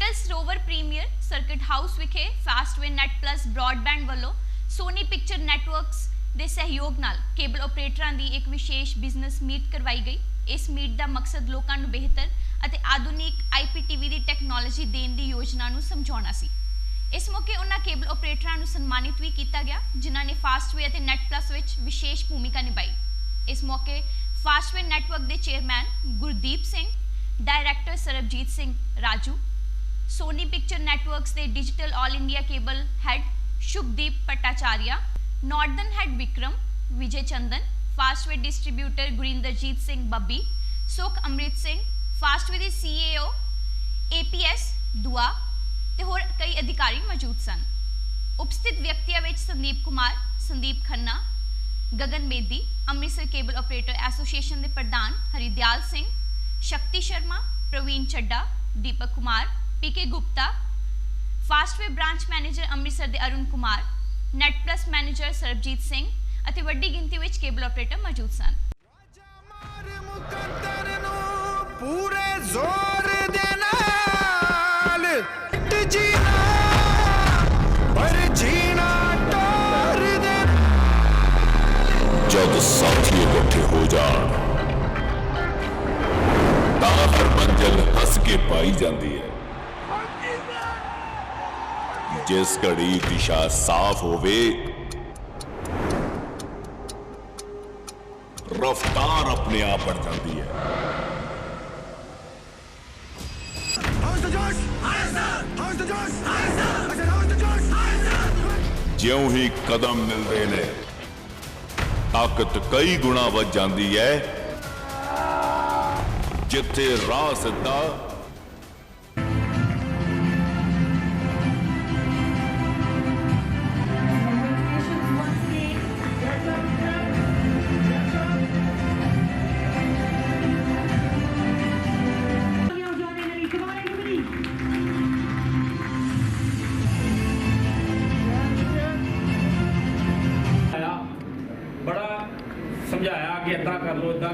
Hotel ਸਰੋਵਰ premier circuit house ਵਿਖੇ Fastway net plus broadband ਵੱਲੋਂ ਸੋਨੀ ਪਿਕਚਰ ਨੈਟਵਰਕਸ ਦੇ ਸਹਿਯੋਗ ਨਾਲ ਕੇਬਲ ਆਪਰੇਟਰਾਂ ਦੀ ਇੱਕ ਵਿਸ਼ੇਸ਼ ਬਿਜ਼ਨਸ ਮੀਟ ਕਰਵਾਈ ਗਈ। ਇਸ ਮੀਟ ਦਾ ਮਕਸਦ ਲੋਕਾਂ ਨੂੰ ਬਿਹਤਰ ਅਤੇ ਆਧੁਨਿਕ ਆਈਪੀਟੀਵੀ ਦੀ ਟੈਕਨੋਲੋਜੀ ਦੇਣ ਦੀ ਯੋਜਨਾ ਨੂੰ ਸਮਝਾਉਣਾ ਸੀ। ਇਸ ਮੌਕੇ ਉਹਨਾਂ ਕੇਬਲ ਆਪਰੇਟਰਾਂ ਨੂੰ ਸਨਮਾਨਿਤ ਵੀ ਕੀਤਾ ਗਿਆ, ਜਿਨ੍ਹਾਂ ਨੇ ਫਾਸਟਵੇ ਅਤੇ ਨੈਟ ਪਲੱਸ ਵਿੱਚ ਵਿਸ਼ੇਸ਼ ਭੂਮਿਕਾ ਨਿਭਾਈ। ਇਸ ਮੌਕੇ ਫਾਸਟਵੇ ਨੈਟਵਰਕ ਦੇ chairman Gurdeep Singh director Sarabjit Singh Raju Sony picture networks ਦੇ digital 올 India cable head Shubhdeep Bhattacharya northern head Vikram Vijay Chandan Fastway distributor Gurinderjit Singh Babbi Sukh Amrit Singh Fastway ਦੇ ਸੀਏਓ APS ਦੁਆ ਤੇ ਹੋਰ ਕਈ ਅਧਿਕਾਰੀ ਮੌਜੂਦ ਸਨ। ਉਪਸਥਿਤ ਵਿਅਕਤੀਆਂ ਵਿੱਚ Sandeep Kumar, Sandeep Khanna, Gagan Medi Amritsar cable operator association ਦੇ ਪ੍ਰਧਾਨ Haridayal Singh, Shakti Sharma, Praveen Chadha, Deepak Kumar PK Gupta Fastway branch manager Amritsar ਦੇ Arun Kumar net plus manager Sarabjit Singh ਅਤੇ ਵੱਡੀ ਗਿਣਤੀ ਵਿੱਚ cable operator ਮੌਜੂਦ ਸਨ। ਪੂਰੇ ਜ਼ੋਰ ਦੇ ਨਾਲ ਟ ਜੀਣਾ ਪਰ ਜੀਣਾ ਟੋਰ ਦੇ। ਜਦ ਸਾਥੀ ਇਕੱਠੇ ਹੋ ਜਾਣ ਤਾਂ ਹਰ ਮੰਜ਼ਿਲ ਹੱਸ ਕੇ ਪਾਈ ਜਾਂਦੀ ਹੈ। ਜਿਸ ਘੜੀ ਦਿਸ਼ਾ ਸਾਫ਼ ਹੋਵੇ, ਰਫ਼ਤਾਰ ਆਪਣੇ ਆਪ ਬਣ ਜਾਂਦੀ ਹੈ। ਜਿਉਂ ਹੀ ਕਦਮ ਮਿਲਦੇ ਨੇ, ਤਾਕਤ ਕਈ ਗੁਣਾ ਵੱਧ ਜਾਂਦੀ ਹੈ। ਜਿੱਥੇ ਰਾਹ ਸਿੱਧਾ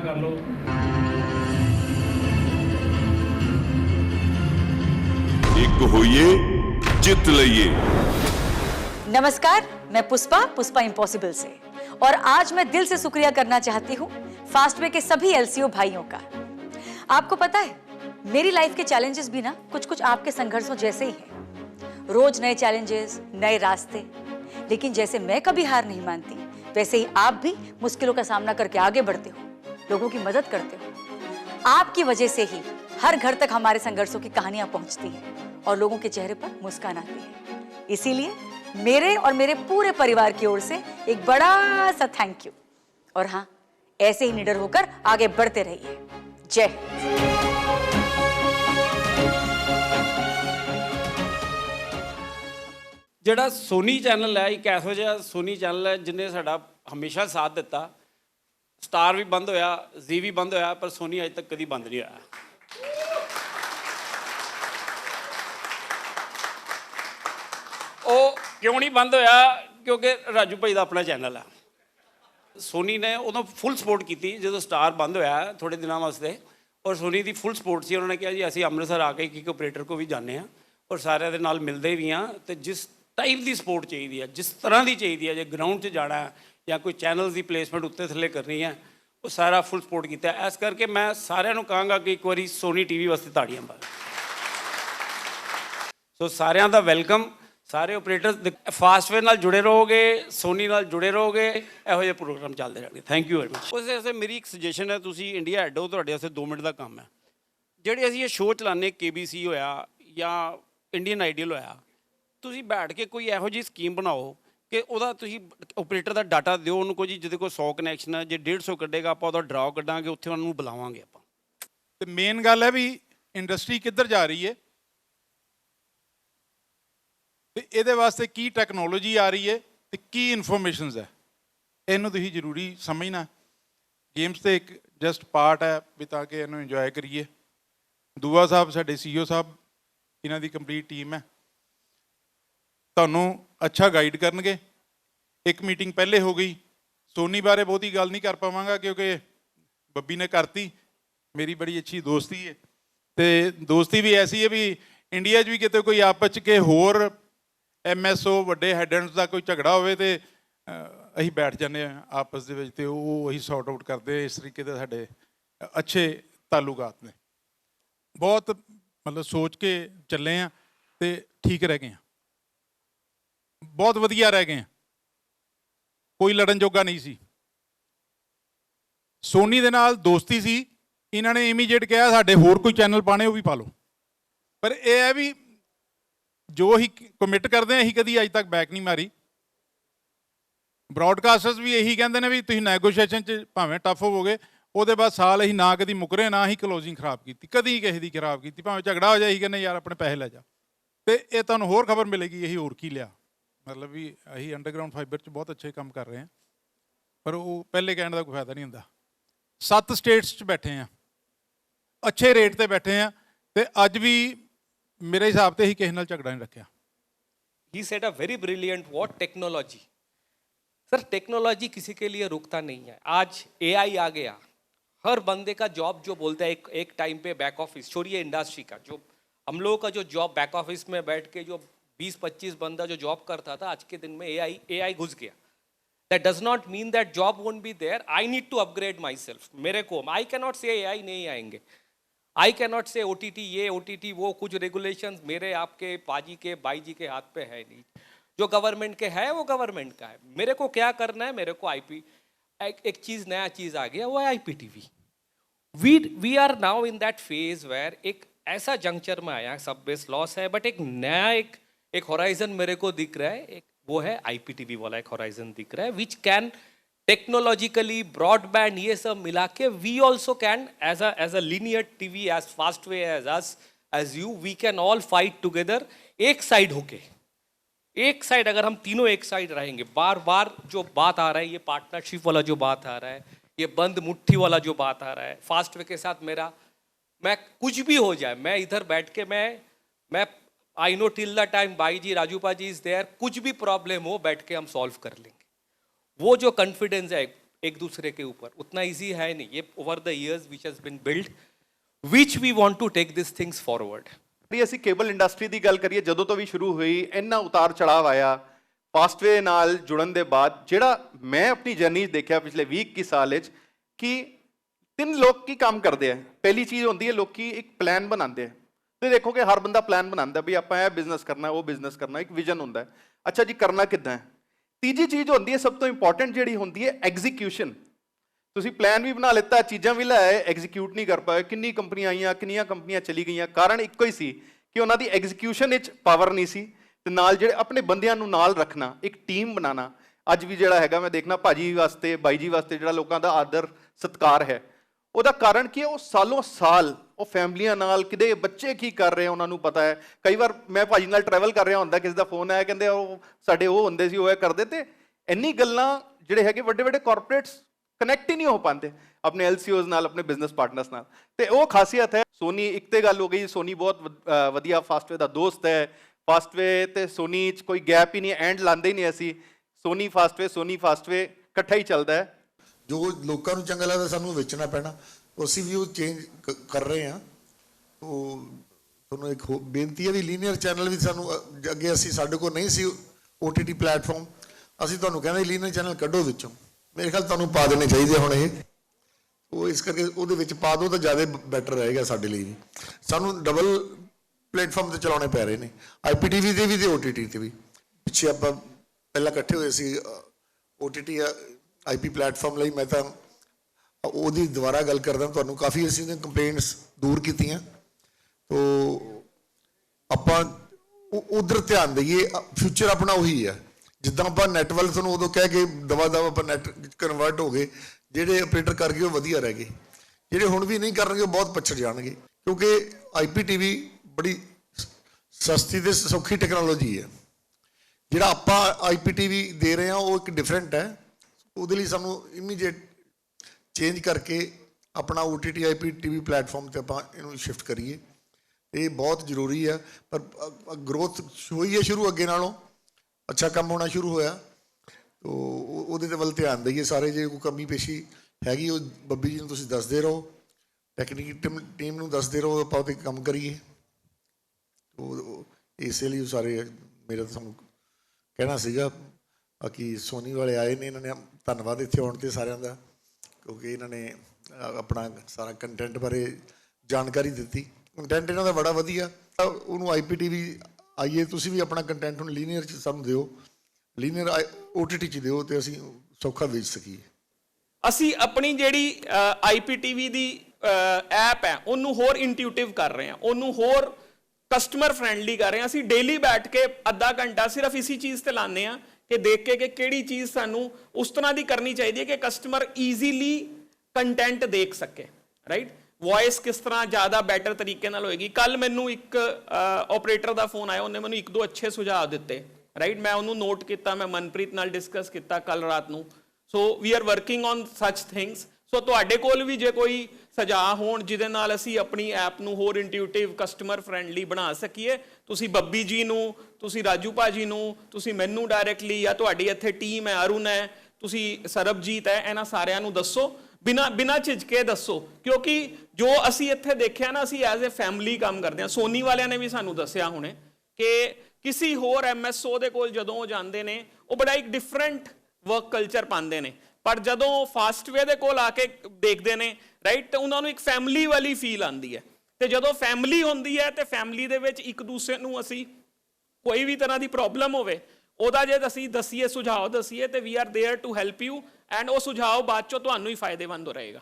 कर लो। एक होइए जित लइए। नमस्कार मैं पुष्पा पुष्पा इम्पॉसिबल से। और आज मैं दिल से शुक्रिया करना चाहती हूँ फास्टवे के सभी एलसीओ भाइयों का। आपको पता है मेरी लाइफ के चैलेंजेस भी ना कुछ कुछ आपके संघर्षों जैसे ही हैं। रोज नए चैलेंजेस नए रास्ते। लेकिन जैसे मैं कभी हार नहीं मानती वैसे ही आप भी मुश्किलों का सामना करके आगे बढ़ते हो। लोगों की मदद करते हो आपकी वजह से ही हर घर तक हमारे संघर्षों की कहानियां पहुंचती हैं और लोगों के चेहरे पर मुस्कान आती है इसीलिए मेरे और मेरे पूरे परिवार की ओर से एक बड़ा सा थैंक यू और हाँ ऐसे ही निडर होकर आगे बढ़ते रहिए जय हिंद ਜਿਹੜਾ ਸੋਨੀ ਚੈਨਲ ਹੈ ਇੱਕ ਇਹੋ ਜਿਹਾ ਸੋਨੀ ਚੈਨਲ ਹੈ ਜਿਨੇ ਸਾਡਾ ਹਮੇਸ਼ਾ ਸਾਥ ਦਿੱਤਾ ਸਟਾਰ ਵੀ ਬੰਦ ਹੋਇਆ, ਜ਼ੀ ਵੀ ਬੰਦ ਹੋਇਆ, ਪਰ ਸੋਨੀ ਅਜੇ ਤੱਕ ਕਦੀ ਬੰਦ ਨਹੀਂ ਹੋਇਆ। ਉਹ ਕਿਉਂ ਨਹੀਂ ਬੰਦ ਹੋਇਆ? ਕਿਉਂਕਿ ਰਾਜੂ ਭਾਈ ਦਾ ਆਪਣਾ ਚੈਨਲ ਹੈ ਸੋਨੀ ਨੇ ਉਦੋਂ ਫੁੱਲ ਸਪੋਰਟ ਕੀਤੀ ਜਦੋਂ ਸਟਾਰ ਬੰਦ ਹੋਇਆ ਥੋੜੇ ਦਿਨਾਂ ਵਾਸਤੇ। ਔਰ ਸੋਨੀ ਦੀ ਫੁੱਲ ਸਪੋਰਟ ਸੀ, ਉਹਨਾਂ ਨੇ ਕਿਹਾ ਜੀ, ਅਸੀਂ ਅੰਮ੍ਰਿਤਸਰ ਆ ਕੇ ਇੱਕ ਇੱਕ ਆਪਰੇਟਰ ਕੋ ਵੀ ਜਾਂਦੇ ਆ ਔਰ ਸਾਰਿਆਂ ਦੇ ਨਾਲ ਮਿਲਦੇ ਵੀ ਆ ਤੇ ਜਿਸ ਟਾਈਪ ਦੀ ਸਪੋਰਟ ਚਾਹੀਦੀ ਹੈ ਜਿਸ ਤਰ੍ਹਾਂ ਦੀ ਚਾਹੀਦੀ ਹੈ ਜੇ ਗਰਾਊਂਡ 'ਚ ਜਾਣਾ ਜਾਂ ਕੋਈ ਚੈਨਲ ਦੀ ਪਲੇਸਮੈਂਟ ਉੱਤੇ ਥੱਲੇ ਕਰਨੀ ਹੈ ਉਹ ਸਾਰਾ ਫੁੱਲ ਸਪੋਰਟ ਕੀਤਾ। ਹੈ। ਇਸ ਕਰਕੇ ਮੈਂ ਸਾਰਿਆਂ ਨੂੰ ਕਹਾਂਗਾ ਕਿ ਇੱਕ ਵਾਰੀ ਸੋਨੀ ਟੀਵੀ ਵਾਸਤੇ ਤਾੜੀਆਂ ਮਾਰੋ। ਸੋ ਸਾਰਿਆਂ ਦਾ ਵੈਲਕਮ ਸਾਰੇ ਆਪਰੇਟਰਸ ਫਾਸਟਵੇ ਨਾਲ ਜੁੜੇ ਰਹੋਗੇ ਸੋਨੀ ਨਾਲ ਜੁੜੇ ਰਹੋਗੇ, ਇਹੋ ਜਿਹੇ ਪ੍ਰੋਗਰਾਮ ਚੱਲਦੇ ਰਹਿਣਗੇ। ਥੈਂਕ ਯੂ ਵੈਰੀ ਮਚ ਉਸ ਵਾਸਤੇ ਮੇਰੀ ਇੱਕ ਸੁਜੈਸ਼ਨ ਹੈ, ਤੁਸੀਂ ਇੰਡੀਆ ਹੈਡ ਤੁਹਾਡੇ ਵਾਸਤੇ 2 ਮਿੰਟ ਦਾ ਕੰਮ ਹੈ। ਜਿਹੜੇ ਅਸੀਂ ਇਹ ਸ਼ੋਅ ਚਲਾਉਂਦੇ KBC ਹੋਇਆ ਜਾਂ ਇੰਡੀਅਨ ਆਈਡੀਅਲ ਹੋਇਆ, ਤੁਸੀਂ ਬੈਠ ਕੇ ਕੋਈ ਇਹੋ ਜਿਹੀ ਸਕੀਮ ਬਣਾਓ ਕਿ ਉਹਦਾ ਤੁਸੀਂ ਆਪਰੇਟਰ ਦਾ ਡਾਟਾ ਦਿਓ ਉਹਨੂੰ ਕੋਈ ਜੀ, ਜਿਹਦੇ ਕੋਲ 100 ਕਨੈਕਸ਼ਨ ਹੈ ਜੇ 150 ਕੱਢੇਗਾ, ਆਪਾਂ ਉਹਦਾ ਡਰਾਅ ਕੱਢਾਂਗੇ, ਉੱਥੇ ਉਹਨਾਂ ਨੂੰ ਬੁਲਾਵਾਂਗੇ ਆਪਾਂ। ਤੇ ਮੇਨ ਗੱਲ ਹੈ ਵੀ ਇੰਡਸਟਰੀ ਕਿੱਧਰ ਜਾ ਰਹੀ ਹੈ? ਤੇ ਇਹਦੇ ਵਾਸਤੇ ਕੀ ਟੈਕਨੋਲੋਜੀ ਆ ਰਹੀ ਹੈ ਤੇ ਕੀ ਇਨਫੋਰਮੇਸ਼ਨਸ ਹੈ? ਇਹਨੂੰ ਤੁਸੀਂ ਜ਼ਰੂਰੀ ਸਮਝਣਾ। ਗੇਮਸ ਤੇ ਇੱਕ ਜਸਟ ਪਾਰਟ ਹੈ ਵੀ ਤਾਂ ਕਿ ਇਹਨੂੰ ਇੰਜੋਏ ਕਰੀਏ। ਦੂਆ ਸਾਹਿਬ, ਸਾਡੇ ਸੀਈਓ ਸਾਹਿਬ, ਇਹਨਾਂ ਦੀ ਕੰਪਲੀਟ ਟੀਮ ਹੈ। ਤੁਹਾਨੂੰ ਅੱਛਾ ਗਾਈਡ ਕਰਨਗੇ। ਇੱਕ ਮੀਟਿੰਗ ਪਹਿਲੇ ਹੋ ਗਈ। ਸੋਨੀ ਬਾਰੇ ਬਹੁਤੀ ਗੱਲ ਨਹੀਂ ਕਰ ਪਾਵਾਂਗਾ ਕਿਉਂਕਿ ਬੱਬੀ ਨੇ ਕਰਤੀ। ਮੇਰੀ ਬੜੀ ਅੱਛੀ ਦੋਸਤੀ ਹੈ ਤੇ ਦੋਸਤੀ ਵੀ ਐਸੀ ਹੈ ਵੀ ਇੰਡੀਆ 'ਚ ਵੀ ਕਿਤੇ ਕੋਈ ਆਪਸ 'ਚ ਕੇ ਹੋਰ ਐਮਐਸਓ ਵੱਡੇ ਹੈਡਨਸ ਦਾ ਕੋਈ ਝਗੜਾ ਹੋਵੇ ਤੇ ਅਸੀਂ ਬੈਠ ਜਾਂਦੇ ਆ ਆਪਸ ਦੇ ਵਿੱਚ ਤੇ ਉਹ ਅਸੀਂ ਸੌਰਟ ਆਊਟ ਕਰਦੇ ਆ। ਇਸ ਤਰੀਕੇ ਦੇ ਸਾਡੇ ਅੱਛੇ ਤਾਲੁਕਾਤ ਨੇ। ਬਹੁਤ ਮਤਲਬ ਸੋਚ ਕੇ ਚੱਲੇ ਆ ਤੇ ਠੀਕ ਰਹਿ ਗਏ ਆ ਬਹੁਤ ਵਧੀਆ ਰਹਿ ਗਏ ਕੋਈ ਲੜਨ ਜੋਗਾ ਨਹੀਂ ਸੀ। ਸੋਨੀ ਦੇ ਨਾਲ ਦੋਸਤੀ ਸੀ। ਇਹਨਾਂ ਨੇ ਇਮੀਡੀਏਟ ਕਿਹਾ, ਸਾਡੇ ਹੋਰ ਕੋਈ ਚੈਨਲ ਪਾਣੇ ਉਹ ਵੀ ਪਾ ਲਓ। ਪਰ ਇਹ ਹੈ ਵੀ ਜੋ ਹੀ ਕਮਿਟ ਕਰਦੇ ਆ ਅਸੀਂ ਕਦੀ ਅਜ ਤੱਕ ਬੈਕ ਨਹੀਂ ਮਾਰੀ। ਬ੍ਰਾਡਕਾਸਟਰਸ ਵੀ ਇਹੀ ਕਹਿੰਦੇ ਨੇ ਵੀ ਤੁਸੀਂ ਨੈਗੋਸ਼ੀਏਸ਼ਨ 'ਚ ਭਾਵੇਂ ਟਫ ਹੋਵੋਗੇ, ਉਹਦੇ ਬਾਅਦ ਸਾਲ ਅਸੀਂ ਨਾ ਕਦੀ ਮੁਕਰੇ, ਨਾ ਹੀ ਕਲੋਜ਼ਿੰਗ ਖਰਾਬ ਕੀਤੀ। ਕਦੀ ਕਿਸੇ ਦੀ ਖਰਾਬ ਕੀਤੀ। ਭਾਵੇਂ ਝਗੜਾ ਹੋ ਜਾਏ, ਅਸੀਂ ਕਹਿੰਦੇ, ਯਾਰ, ਆਪਣੇ ਪੈਸੇ ਲੈ ਜਾ। ਤੇ ਇਹ ਤੁਹਾਨੂੰ ਹੋਰ ਖਬਰ ਮਿਲੇਗੀ ਇਹੀ ਹੋਰ ਕੀ ਲਿਆ। ਮਤਲਬ ਵੀ ਅਸੀਂ ਅੰਡਰਗਰਾਉਂਡ ਫਾਈਬਰ 'ਚ ਬਹੁਤ ਅੱਛੇ ਕੰਮ ਕਰ ਰਹੇ ਹਾਂ ਪਰ ਉਹ ਪਹਿਲੇ ਕਹਿਣ ਦਾ ਕੋਈ ਫਾਇਦਾ ਨਹੀਂ ਹੁੰਦਾ ਸੱਤ ਸਟੇਟਸ 'ਚ ਬੈਠੇ ਆ ਅੱਛੇ ਰੇਟ ਤੇ ਬੈਠੇ ਆ ਤੇ ਅੱਜ ਵੀ ਮੇਰੇ ਹਿਸਾਬ ਤੇ ਹੀ ਕਿਸੇ ਨਾਲ ਝਗੜਾ ਨਹੀਂ ਰੱਖਿਆ he said a very brilliant word technology sir technology किसी के लिए रुकता नहीं है आज एआई आ गया हर बंदे का जॉब जो बोलते हैं एक एक टाइम पे बैक ऑफिस छोड़िए इंडस्ट्री का जो हम लोगों का जो जॉब बैक ऑफिस में बैठ के जो 20-25 बंदा जो जॉब करता था आज के दिन में एआई एआई घुस गया। That does not mean that job job be there I need to upgrade myself मेरे को आई cannot say एआई नहीं आएँगे। I cannot say O T T ये ओ वो कुछ रेगुलेशन मेरे आपके पाजी के बाई जी के हाथ पे है नहीं। जो गवर्नमेंट के है वो गवर्नमेंट का है। मेरे को क्या करना है? मेरे को आईपी एक, एक चीज़ नया चीज़ आ गया वो है IPTV we we we are now in that phase where एक ऐसा जंक्चर में आया सब बेस लॉस है बट एक नया एक एक होराइजन मेरे को दिख रहा है, एक वो है आईपीटीवी वाला एक होराइजन दिख रहा है विच कैन टेक्नोलॉजिकली ब्रॉडबैंड ये सब मिला के we also can as a as a linear TV as Fastway as us as you we can all fight together एक साइड होके। एक साइड अगर हम तीनों एक साइड रहेंगे बार बार जो बात आ रहा है, ये पार्टनरशिप वाला जो बात आ रहा है, ये बंद मुट्ठी वाला जो बात आ रहा है फास्ट वे के साथ मेरा, मैं कुछ भी हो जाए, मैं इधर बैठ के मैं मैं I know till the time by जी राजूपा जी इज देयर कुछ भी प्रॉब्लम हो बैठ के हम सॉल्व कर लेंगे वो जो कॉन्फिडेंस है एक दूसरे के ऊपर उतना इजी है नहीं ये over the years which has been build which we want to take this things forward ਜਿਹੜੀ ਅਸੀਂ ਕੇਬਲ ਇੰਡਸਟਰੀ ਦੀ ਗੱਲ ਕਰੀਏ ਜਦੋਂ ਤੋਂ ਵੀ ਸ਼ੁਰੂ ਹੋਈ ਇੰਨਾ ਉਤਾਰ ਚੜਾਵ ਆਇਆ ਫਾਸਟਵੇ ਨਾਲ ਜੁੜਨ ਦੇ ਬਾਅਦ ਜਿਹੜਾ ਮੈਂ ਆਪਣੀ ਜਰਨੀ 'ਚ ਦੇਖਿਆ ਪਿਛਲੇ 20 ਕੀ ਸਾਲ ਵਿੱਚ ਕਿ ਤਿੰਨ ਲੋਕ ਕੀ ਕੰਮ ਕਰਦੇ ਆ ਪਹਿਲੀ ਚੀਜ਼ ਹੁੰਦੀ ਹੈ ਲੋਕੀ ਇੱਕ ਪਲਾਨ ਬਣਾਉਂਦੇ ਆ ਤੇ ਦੇਖੋ ਕਿ ਹਰ ਬੰਦਾ ਪਲਾਨ ਬਣਾਉਂਦਾ ਵੀ ਆਪਾਂ ਇਹ ਬਿਜ਼ਨਸ ਕਰਨਾ, ਉਹ ਬਿਜ਼ਨਸ ਕਰਨਾ, ਇੱਕ ਵਿਜ਼ਨ ਹੁੰਦਾ ਹੈ। ਅੱਛਾ ਜੀ, ਕਰਨਾ ਕਿੱਦਾਂ ਹੈ? ਤੀਜੀ ਚੀਜ਼ ਹੁੰਦੀ ਹੈ, ਸਭ ਤੋਂ ਇੰਪੋਰਟੈਂਟ ਜਿਹੜੀ ਹੁੰਦੀ ਹੈ ਐਗਜ਼ੀਕਿਊਸ਼ਨ ਤੁਸੀਂ ਪਲਾਨ ਵੀ ਬਣਾ ਲਿੱਤਾ, ਚੀਜ਼ਾਂ ਵੀ ਲਾਏ ਐਗਜ਼ੀਕਿਊਟ ਨਹੀਂ ਕਰ ਪਾਏ, ਕਿੰਨੀ ਕੰਪਨੀਆਂ ਆਈਆਂ, ਕਿੰਨੀਆਂ ਕੰਪਨੀਆਂ ਚਲੀ ਗਈਆਂ। ਕਾਰਨ ਇੱਕੋ ਹੀ ਸੀ ਕਿ ਉਹਨਾਂ ਦੀ ਐਗਜ਼ੀਕਿਊਸ਼ਨ ਵਿੱਚ ਪਾਵਰ ਨਹੀਂ ਸੀ ਤੇ ਨਾਲ ਜਿਹੜੇ ਆਪਣੇ ਬੰਦਿਆਂ ਨੂੰ ਨਾਲ ਰੱਖਣਾ, ਇੱਕ ਟੀਮ ਬਣਾਉਣਾ। ਅੱਜ ਵੀ ਜਿਹੜਾ ਹੈਗਾ, ਮੈਂ ਦੇਖਣਾ ਭਾਜੀ ਵਾਸਤੇ, ਬਾਈ ਜੀ ਵਾਸਤੇ ਜਿਹੜਾ ਲੋਕਾਂ ਦਾ ਆਦਰ ਸਤਿਕਾਰ ਹੈ, ਉਹਦਾ ਕਾਰਨ ਕੀ ਹੈ? ਉਹ ਸਾਲੋਂ ਸਾਲ ਉਹ ਫੈਮਲੀਆਂ ਨਾਲ ਕਿਤੇ ਬੱਚੇ ਕੀ ਕਰ ਰਹੇ ਉਹਨਾਂ ਨੂੰ ਪਤਾ ਹੈ। ਕਈ ਵਾਰ ਮੈਂ ਭਾਜੀ ਨਾਲ ਟਰੈਵਲ ਕਰ ਰਿਹਾ ਹੁੰਦਾ, ਕਿਸੇ ਦਾ ਫੋਨ ਆਇਆ, ਕਹਿੰਦੇ ਉਹ ਸਾਡੇ ਉਹ ਹੁੰਦੇ ਸੀ, ਉਹ ਇਹ ਕਰਦੇ ਤੇ ਇੰਨੀ ਗੱਲਾਂ ਜਿਹੜੇ ਹੈਗੇ ਵੱਡੇ ਵੱਡੇ ਕਾਰਪੋਰੇਟਸ ਕਨੈਕਟ ਹੀ ਨਹੀਂ ਹੋ ਪਾਉਂਦੇ, ਆਪਣੇ ਐਲਸੀਓਜ਼ ਨਾਲ, ਆਪਣੇ ਬਿਜ਼ਨਸ ਪਾਰਟਨਰਸ ਨਾਲ। ਤੇ ਉਹ ਖਾਸੀਅਤ ਹੈ, ਸੋਨੀ ਇੱਕ ਤੇ ਗੱਲ ਹੋ ਗਈ, ਸੋਨੀ ਬਹੁਤ ਵਧੀਆ ਫਾਸਟਵੇ ਦਾ ਦੋਸਤ ਹੈ। ਫਾਸਟਵੇ ਤੇ ਸੋਨੀ 'ਚ ਕੋਈ ਗੈਪ ਹੀ ਨਹੀਂ ਐਂਡ ਲਾਉਂਦੇ ਹੀ ਨਹੀਂ ਅਸੀਂ। ਸੋਨੀ ਫਾਸਟਵੇ ਸੋਨੀ ਫਾਸਟਵੇ ਇਕੱਠਾ ਹੀ ਚੱਲਦਾ ਹੈ। ਜੋ ਲੋਕਾਂ ਨੂੰ ਚੰਗਾ ਲੱਗਦਾ, ਸਾਨੂੰ ਵੇਚਣਾ ਪੈਣਾ। ਅਸੀਂ ਵੀ ਉਹ ਚੇਂਜ ਕਰ ਰਹੇ ਹਾਂ। ਉਹ ਤੁਹਾਨੂੰ ਇੱਕ ਹੋਰ ਬੇਨਤੀ ਹੈ ਵੀ ਲੀਨੀਅਰ ਚੈਨਲ ਵੀ ਸਾਨੂੰ ਅੱਗੇ ਅਸੀਂ ਸਾਡੇ ਕੋਲ ਨਹੀਂ ਸੀ OTT ਪਲੇਟਫਾਰਮ ਅਸੀਂ ਤੁਹਾਨੂੰ ਕਹਿੰਦੇ ਲੀਨੀਅਰ ਚੈਨਲ ਕੱਢੋ ਵਿੱਚੋਂ। ਮੇਰੇ ਖਿਆਲ ਤੁਹਾਨੂੰ ਪਾ ਦੇਣੇ ਚਾਹੀਦੇ ਹੁਣ ਇਹ। ਉਹ ਇਸ ਕਰਕੇ ਉਹਦੇ ਵਿੱਚ ਪਾ ਦਿਓ ਤਾਂ ਜ਼ਿਆਦਾ ਬੈਟਰ ਰਹੇਗਾ ਸਾਡੇ ਲਈ ਵੀ। ਸਾਨੂੰ ਡਬਲ ਪਲੇਟਫਾਰਮ ਤੇ ਚਲਾਉਣੇ ਪੈ ਰਹੇ ਨੇ। ਆਈਪੀਟੀਵੀ ਤੇ ਵੀ ਤੇ OTT ਤੇ ਵੀ। ਪਿੱਛੇ ਆਪਾਂ ਪਹਿਲਾਂ ਇਕੱਠੇ ਹੋਏ ਸੀ OTT ਆਈਪੀ ਪਲੇਟਫਾਰਮ ਲਈ ਮੈਂ ਤਾਂ ਉਹਦੀ ਦੁਬਾਰਾ ਗੱਲ ਕਰਦਾ ਤੁਹਾਨੂੰ ਕਾਫੀ ਅਸੀਂ ਉਹਦੀਆਂ ਕੰਪਲੇਂਟਸ ਦੂਰ ਕੀਤੀਆਂ। ਤੋ ਆਪਾਂ ਉਧਰ ਧਿਆਨ ਦਈਏ ਫਿਊਚਰ ਆਪਣਾ ਉਹੀ ਹੈ ਜਿੱਦਾਂ ਆਪਾਂ ਨੈਟ ਵੱਲ ਤੁਹਾਨੂੰ ਉਦੋਂ ਕਹਿ ਕੇ ਦਵਾ ਦਵਾ ਆਪਾਂ ਨੈਟ ਕਨਵਰਟ ਹੋ ਗਏ, ਜਿਹੜੇ ਆਪਰੇਟਰ ਕਰ ਗਏ ਉਹ ਵਧੀਆ ਰਹਿ ਗਏ। ਜਿਹੜੇ ਹੁਣ ਵੀ ਨਹੀਂ ਕਰਨਗੇ, ਉਹ ਬਹੁਤ ਪਛੜ ਜਾਣਗੇ। ਕਿਉਂਕਿ ਆਈਪੀਟੀਵੀ ਬੜੀ ਸਸਤੀ ਤੇ ਸੌਖੀ ਟੈਕਨੋਲੋਜੀ ਹੈ ਜਿਹੜਾ ਆਪਾਂ ਆਈਪੀਟੀਵੀ ਦੇ ਰਹੇ ਹਾਂ, ਉਹ ਇੱਕ ਡਿਫਰੈਂਟ ਹੈ। ਉਹਦੇ ਲਈ ਸਾਨੂੰ ਇਮੀਡੀਏਟ ਚੇਂਜ ਕਰਕੇ ਆਪਣਾ OTT IPTV ਪਲੇਟਫਾਰਮ ਤੇ ਆਪਾਂ ਇਹਨੂੰ ਸ਼ਿਫਟ ਕਰੀਏ। ਇਹ ਬਹੁਤ ਜ਼ਰੂਰੀ ਆ, ਪਰ ਗਰੋਥ ਹੋਈ ਹੈ ਸ਼ੁਰੂ ਅੱਗੇ ਨਾਲੋਂ। ਅੱਛਾ ਕੰਮ ਹੋਣਾ ਸ਼ੁਰੂ ਹੋਇਆ। ਤੋ ਉਹ- ਉਹਦੇ ਤੇ ਵੱਲ ਧਿਆਨ ਦਈਏ ਸਾਰੇ, ਜੇ ਕੋਈ ਕਮੀ ਪੇਸ਼ੀ ਹੈਗੀ, ਉਹ ਬੱਬੀ ਜੀ ਨੂੰ ਤੁਸੀਂ ਦੱਸਦੇ ਰਹੋ। ਟੈਕਨੀਕ ਟੀਮ ਨੂੰ ਦੱਸਦੇ ਰਹੋ, ਆਪਾਂ ਉਹਦੇ ਕੰਮ ਕਰੀਏ। ਤੋ ਇਸੇ ਲਈ ਉਹ ਸਾਰੇ ਮੇਰਾ ਤਾਂ ਤੁਹਾਨੂੰ ਕਹਿਣਾ ਸੀਗਾ, ਬਾਕੀ ਸੋਨੀ ਵਾਲੇ ਆਏ ਨੇ, ਇਹਨਾਂ ਨੇ ਧੰਨਵਾਦ ਇੱਥੇ ਆਉਣ ਤੇ ਸਾਰਿਆਂ ਦਾ। ਕਿਉਂਕਿ ਇਹਨਾਂ ਨੇ ਆਪਣਾ ਸਾਰਾ ਕੰਟੈਂਟ ਬਾਰੇ ਜਾਣਕਾਰੀ ਦਿੱਤੀ। ਕੰਟੈਂਟ ਇਹਨਾਂ ਦਾ ਬੜਾ ਵਧੀਆ। ਅ, ਉਹਨੂੰ ਆਈਪੀਟੀਵੀ ਆਈਏ ਤੁਸੀਂ ਵੀ ਆਪਣਾ ਕੰਟੈਂਟ ਹੁਣ ਲੀਨੀਅਰ ਚ ਸਾਨੂੰ ਦਿਓ। ਲੀਨੀਅਰ ਓਟੀਟੀ ਚ ਦਿਓ ਤੇ ਅਸੀਂ ਸੌਖਾ ਵੇਚ ਸਕੀਏ। ਅਸੀਂ ਆਪਣੀ ਜਿਹੜੀ ਆਈਪੀਟੀਵੀ ਦੀ ਐਪ ਹੈ ਉਹਨੂੰ ਹੋਰ ਇੰਟੂਇਟਿਵ ਕਰ ਰਹੇ ਹਾਂ। ਉਹਨੂੰ ਹੋਰ ਕਸਟਮਰ ਫ੍ਰੈਂਡਲੀ ਕਰ ਰਹੇ ਹਾਂ। ਅਸੀਂ ਡੇਲੀ ਬੈਠ ਕੇ ਅੱਧਾ ਘੰਟਾ ਸਿਰਫ ਇਸੀ ਚੀਜ਼ ਤੇ ਲਾਉਂਦੇ ਹਾਂ ਕਿ ਦੇਖ ਕੇ ਕਿ ਕਿਹੜੀ ਚੀਜ਼ ਸਾਨੂੰ ਉਸ ਤਰ੍ਹਾਂ ਦੀ ਕਰਨੀ ਚਾਹੀਦੀ ਹੈ ਕਿ ਕਸਟਮਰ ਈਜ਼ੀਲੀ ਕੰਟੈਂਟ ਦੇਖ ਸਕੇ ਰਾਈਟ ਵੌਇਸ ਕਿਸ ਤਰ੍ਹਾਂ ਜ਼ਿਆਦਾ ਬੈਟਰ ਤਰੀਕੇ ਨਾਲ ਹੋਏਗੀ। ਕੱਲ ਮੈਨੂੰ ਇੱਕ ਆਪਰੇਟਰ ਦਾ ਫੋਨ ਆਇਆ, ਉਹਨੇ ਮੈਨੂੰ ਇੱਕ ਦੋ ਅੱਛੇ ਸੁਝਾਅ ਦਿੱਤੇ ਰਾਈਟ ਮੈਂ ਉਹਨੂੰ ਨੋਟ ਕੀਤਾ, ਮੈਂ ਮਨਪ੍ਰੀਤ ਨਾਲ ਡਿਸਕਸ ਕੀਤਾ ਕੱਲ ਰਾਤ ਨੂੰ। So we are working on such things so ਤੁਹਾਡੇ ਕੋਲ ਵੀ ਜੇ ਕੋਈ ਸੁਝਾਅ ਹੋਣ, ਜਿਹਦੇ ਨਾਲ ਅਸੀਂ ਆਪਣੀ ਐਪ ਨੂੰ ਹੋਰ ਇੰਟੂਇਟਿਵ ਕਸਟਮਰ ਫ੍ਰੈਂਡਲੀ ਬਣਾ ਸਕੀਏ। ਤੁਸੀਂ ਬੱਬੀ ਜੀ ਨੂੰ, ਤੁਸੀਂ ਰਾਜੂ ਭਾਜੀ ਨੂੰ, ਤੁਸੀਂ ਮੈਨੂੰ ਡਾਇਰੈਕਟਲੀ ਜਾਂ ਤੁਹਾਡੀ ਇੱਥੇ ਟੀਮ ਹੈ, ਅਰੁਣ ਹੈ, ਤੁਸੀਂ ਸਰਬਜੀਤ ਹੈ, ਇਹਨਾਂ ਸਾਰਿਆਂ ਨੂੰ ਦੱਸੋ। ਬਿਨਾ ਬਿਨਾ ਝਿਜਕੇ ਦੱਸੋ। ਕਿਉਂਕਿ ਜੋ ਅਸੀਂ ਇੱਥੇ ਦੇਖਿਆ ਨਾ, ਅਸੀਂ ਐਜ਼ ਅ ਫੈਮਿਲੀ ਕੰਮ ਕਰਦੇ ਹਾਂ। ਸੋਨੀ ਵਾਲਿਆਂ ਨੇ ਵੀ ਸਾਨੂੰ ਦੱਸਿਆ ਹੁਣੇ ਕਿ ਕਿਸੇ ਹੋਰ ਐਮਐਸਓ ਦੇ ਕੋਲ ਜਦੋਂ ਉਹ ਜਾਂਦੇ ਨੇ, ਉਹ ਬੜਾ ਇੱਕ ਡਿਫਰੈਂਟ ਵਰਕ ਕਲਚਰ ਪਾਉਂਦੇ ਨੇ। ਪਰ ਜਦੋਂ ਫਾਸਟਵੇ ਦੇ ਕੋਲ ਆ ਕੇ ਦੇਖਦੇ ਨੇ ਰਾਈਟ ਤੇ ਉਹਨਾਂ ਨੂੰ ਇੱਕ ਫੈਮਿਲੀ ਵਾਲੀ ਫੀਲ ਆਉਂਦੀ ਹੈ ਤੇ ਜਦੋਂ ਫੈਮਿਲੀ ਹੁੰਦੀ ਹੈ ਤੇ ਫੈਮਿਲੀ ਦੇ ਵਿੱਚ ਇੱਕ ਦੂਸਰੇ ਨੂੰ ਅਸੀਂ ਕੋਈ ਵੀ ਤਰ੍ਹਾਂ ਦੀ ਪ੍ਰੋਬਲਮ ਹੋਵੇ ਉਹਦਾ ਜੇ ਅਸੀਂ ਦਸੀਏ ਸੁਝਾਅ ਦਸੀਏ ਤੇ we are there to help you and ਉਹ ਸੁਝਾਅ ਬਾਅਦ ਚੋਂ ਤੁਹਾਨੂੰ ਹੀ ਫਾਇਦੇਮੰਦ ਹੋ ਰਹੇਗਾ